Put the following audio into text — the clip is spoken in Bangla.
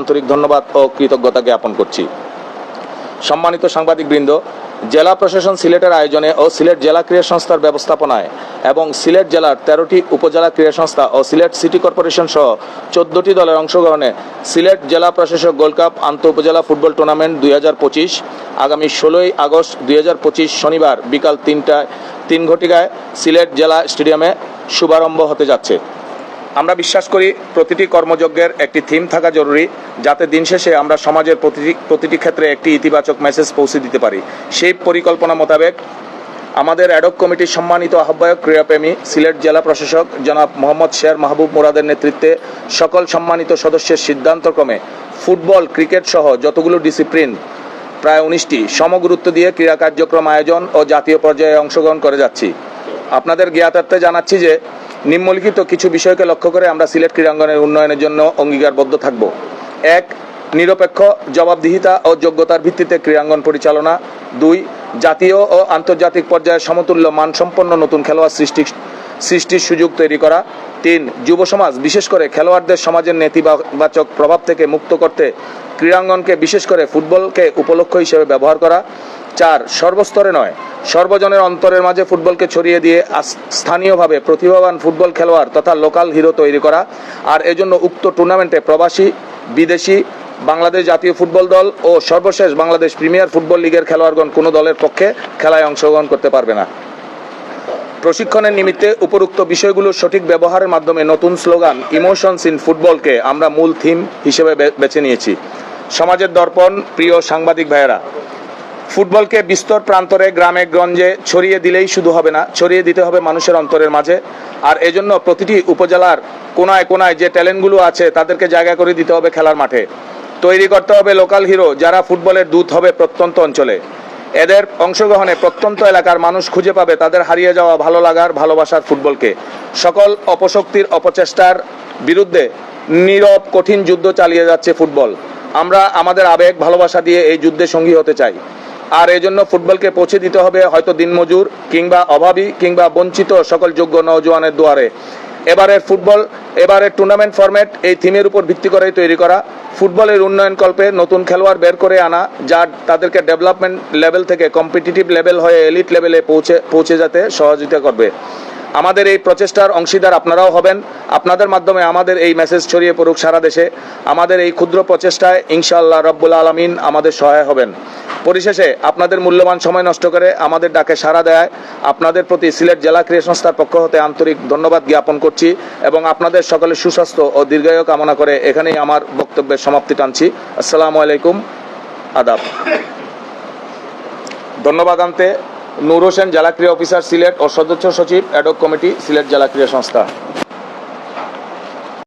আন্তরিক ধন্যবাদ ও কৃতজ্ঞতা জ্ঞাপন করছি। সম্মানিত সাংবাদিকবৃন্দ, জেলা প্রশাসন সিলেটের আয়োজনে ও সিলেট জেলা ক্রীড়া সংস্থার ব্যবস্থাপনায় এবং সিলেট জেলার তেরোটি উপজেলা ক্রীড়া সংস্থা ও সিলেট সিটি কর্পোরেশন সহ চোদ্দটি দলের অংশগ্রহণে সিলেট জেলা প্রশাসক গোল্ড কাপ আন্তঃ উপজেলা ফুটবল টুর্নামেন্ট দুই হাজার পঁচিশ, আগামী ষোলোই আগস্ট দুই হাজার পঁচিশ শনিবার বিকাল তিনটায় তিন ঘটিকায় সিলেট জেলা স্টেডিয়ামে শুভারম্ভ হতে যাচ্ছে। আমরা বিশ্বাস করি প্রতিটি কর্মযজ্ঞের একটি থিম থাকা জরুরি, যাতে দিন শেষে আমরা সমাজের প্রতিটি প্রতিটি ক্ষেত্রে একটি ইতিবাচক মেসেজ পৌঁছে দিতে পারি। সেই পরিকল্পনা মোতাবেক আমাদের অ্যাডক কমিটির সম্মানিত আহ্বায়ক, ক্রীড়াপ্রেমী, সিলেট জেলা প্রশাসক জনাব মোহাম্মদ শের মাহবুব মুরাদের নেতৃত্বে সকল সম্মানিত সদস্যের সিদ্ধান্তক্রমে ফুটবল, ক্রিকেট সহ যতগুলো ডিসিপ্লিন প্রায় উনিশটি সমগুরুত্ব দিয়ে ক্রীড়া কার্যক্রম আয়োজন ও জাতীয় পর্যায়ে অংশগ্রহণ করে যাচ্ছি। আপনাদের জ্ঞাতার্থে জানাচ্ছি যে নিম্নলিখিত কিছু বিষয়কে লক্ষ্য করে আমরা সিলেট ক্রীড়াঙ্গনের উন্নয়নের জন্য অঙ্গীকারবদ্ধ থাকব। এক, নিরপেক্ষ জবাবদিহিতা ও যোগ্যতার ভিত্তিতে ক্রীড়াঙ্গন পরিচালনা। দুই, জাতীয় ও আন্তর্জাতিক পর্যায়ে সমতুল্য মানসম্পন্ন নতুন খেলোয়াড় সৃষ্টি, সৃষ্টির সুযোগ তৈরি করা। তিন, যুব সমাজ, বিশেষ করে খেলোয়াড়দের সমাজের নেতিবাচক প্রভাব থেকে মুক্ত করতে ক্রীড়াঙ্গনকে বিশেষ করে ফুটবলকে উপলক্ষ হিসেবে ব্যবহার করা। চার সর্বস্তরে নয়, সর্বজনের অন্তরের মাঝে ফুটবলকে ছড়িয়ে দিয়ে স্থানীয়ভাবে প্রতিভাবান ফুটবল খেলোয়াড় তথা লোকাল হিরো তৈরি করা। আর এজন্য উক্ত টুর্নামেন্টে প্রবাসী, বিদেশি, বাংলাদেশ জাতীয় ফুটবল দল ও সর্বশেষ বাংলাদেশ প্রিমিয়ার ফুটবল লিগের খেলোয়াড়গণ কোনো দলের পক্ষে খেলায় অংশগ্রহণ করতে পারবে না। প্রশিক্ষণের নিমিত্তে উপরোক্ত বিষয়গুলোর সঠিক ব্যবহারের মাধ্যমে নতুন স্লোগান, ইমোশনস ইন ফুটবলকে আমরা মূল থিম হিসেবে বেছে নিয়েছি। সমাজের দর্পণ, প্রিয় সাংবাদিক ভাইয়েরা ফুটবলকে বিস্তর প্রান্তরে গ্রামে গঞ্জে ছড়িয়ে দিলেই শুধু হবে না, ছড়িয়ে দিতে হবে মানুষের অন্তরের মাঝে। আর এজন্য প্রতিটি উপজেলার কোনায় কোনায় যে ট্যালেন্টগুলো আছে, তাদেরকে জায়গা করে দিতে হবে খেলার মাঠে। তৈরি করতে হবে লোকাল হিরো যারা ফুটবলের দূত হবে প্রত্যন্ত অঞ্চলে। এদের অংশগ্রহণে প্রত্যন্ত এলাকার মানুষ খুঁজে পাবে তাদের হারিয়ে যাওয়া ভালো লাগার ভালোবাসার ফুটবলকে। সকল অপশক্তির অপচেষ্টার বিরুদ্ধে নীরব, কঠিন যুদ্ধ চালিয়ে যাচ্ছে ফুটবল। আমরা আমাদের আবেগ, ভালোবাসা দিয়ে এই যুদ্ধে সঙ্গী হতে চাই। আর এজন্য ফুটবলকে পৌঁছে দিতে হবে হয়তো দিনমজুর কিংবা অভাবী কিংবা বঞ্চিত সকল যোগ্য নৌজওয়ানের দুয়ারে। এবারের ফুটবল, এবারের টুর্নামেন্ট ফরম্যাট এই থিমের উপর ভিত্তি করেই তৈরি করা। ফুটবলের উন্নয়ন কল্পে নতুন খেলোয়াড় বের করে আনা, যা তাদেরকে ডেভেলপমেন্ট লেভেল থেকে কম্পিটিটিভ লেভেল হয়ে এলিট লেভেলে পৌঁছে পৌঁছে যেতে সহযোগিতা করবে। আমাদের এই প্রচেষ্টার অংশীদার আপনারাও হবেন। আপনাদের মাধ্যমে আমাদের এই মেসেজ ছড়িয়ে পড়ুক সারা দেশে। আমাদের এই ক্ষুদ্র প্রচেষ্টায় ইনশাআল্লাহ রব্বুল আলমিন আমাদের সহায় হবেন। পরিশেষে আপনাদের মূল্যবান সময় নষ্ট করে আমাদের ডাকে সাড়া দেয়। আপনাদের প্রতি সিলেট জেলা ক্রীড়া সংস্থার পক্ষ হতে আন্তরিক ধন্যবাদ জ্ঞাপন করছি এবং আপনাদের সকলের সুস্বাস্থ্য ও দীর্ঘায়ু কামনা করে এখানেই আমার বক্তব্যের সমাপ্তি টানছি। আসসালামু আলাইকুম। আদাব। ধন্যবাদ আনতে। নূর হোসেন জেলা ক্রীড়া অফিসার, সিলেট ও সদস্য সচিব অ্যাডক কমিটি, সিলেট জেলা ক্রীড়া সংস্থা।